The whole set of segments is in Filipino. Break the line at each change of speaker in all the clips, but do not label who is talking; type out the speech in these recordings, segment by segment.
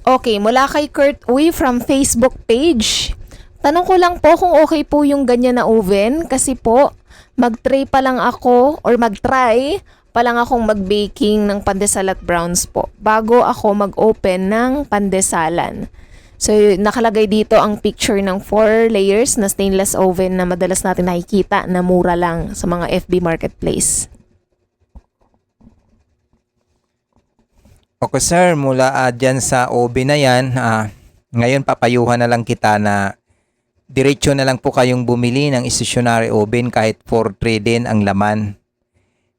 Okay, mula kay Kurt Uy from Facebook page. Tanong ko lang po kung okay po yung ganyan na oven kasi po mag-try pa lang ako or mag-try pa lang akong mag-baking ng pandesal at browns po bago ako mag-open ng pandesalan. So, nakalagay dito ang picture ng 4 layers na stainless oven na madalas natin nakikita na mura lang sa mga FB Marketplace.
Okay sir, mula uh, dyan sa OB na yan, ah, ngayon papayuhan na lang kita na diretso na lang po kayong bumili ng stationary oven kahit for tray din ang laman.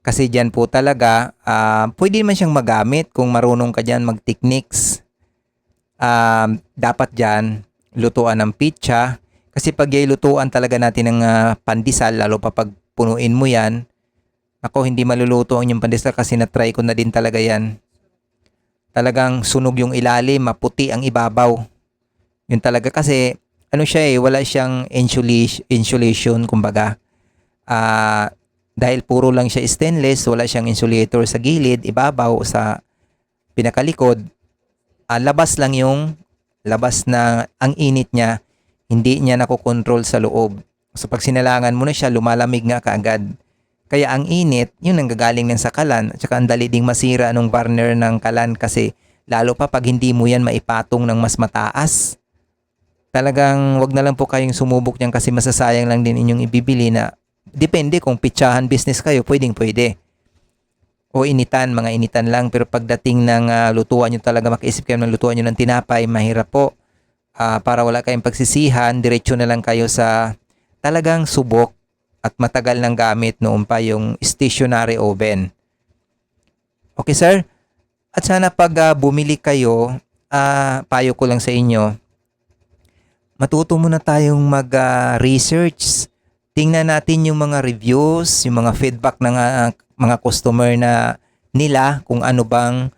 Kasi dyan po talaga, ah, pwede man siyang magamit kung marunong ka dyan mag-techniques. Um, dapat dyan, lutuan ng pitcha. Kasi pag lutuan talaga natin ng ah, pandesal, lalo pa pag punuin mo yan, ako hindi maluluto ang yung pandesal kasi na-try ko na din talaga yan talagang sunog yung ilalim, maputi ang ibabaw. Yun talaga kasi ano siya eh, wala siyang insulation, kumbaga. Ah, dahil puro lang siya stainless, wala siyang insulator sa gilid, ibabaw sa pinakalikod. Ah, labas lang yung labas na ang init niya, hindi niya nakokontrol sa loob. So pag sinalangan mo na siya, lumalamig nga kaagad. Kaya ang init, yun ang gagaling ng sa kalan. At saka ang dali ding masira nung burner ng kalan kasi lalo pa pag hindi mo yan maipatong ng mas mataas. Talagang wag na lang po kayong sumubok niyan kasi masasayang lang din inyong ibibili na depende kung pitsahan business kayo, pwedeng pwede. O initan, mga initan lang. Pero pagdating ng ah, lutuan nyo talaga, makaisip kayo ng lutuan nyo ng tinapay, mahirap po. Ah, para wala kayong pagsisihan, diretso na lang kayo sa talagang subok at matagal nang gamit noon pa yung stationary oven. Okay sir? At sana pag ah, bumili kayo, ah, payo ko lang sa inyo, matuto muna tayong mag-research. Tingnan natin yung mga reviews, yung mga feedback ng ah, mga customer na nila kung ano bang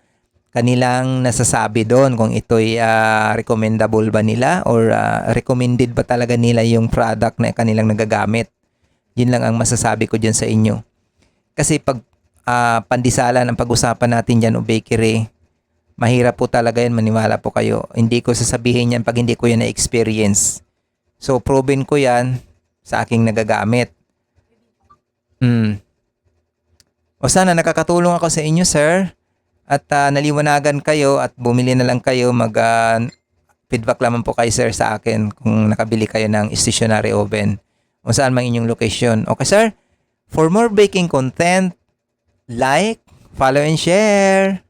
kanilang nasasabi doon kung ito'y ah, recommendable ba nila or ah, recommended ba talaga nila yung product na kanilang nagagamit. Yun lang ang masasabi ko dyan sa inyo. Kasi pag ah, pandisalan ang pag-usapan natin dyan o bakery, mahirap po talaga yan, maniwala po kayo. Hindi ko sasabihin yan pag hindi ko yan na-experience. So, proven ko yan sa aking nagagamit. Hmm. O sana nakakatulong ako sa inyo, sir. At ah, naliwanagan kayo at bumili na lang kayo. Mag ah, feedback lamang po kayo, sir, sa akin kung nakabili kayo ng stationary oven kung saan mang inyong location. Okay, sir? For more baking content, like, follow, and share.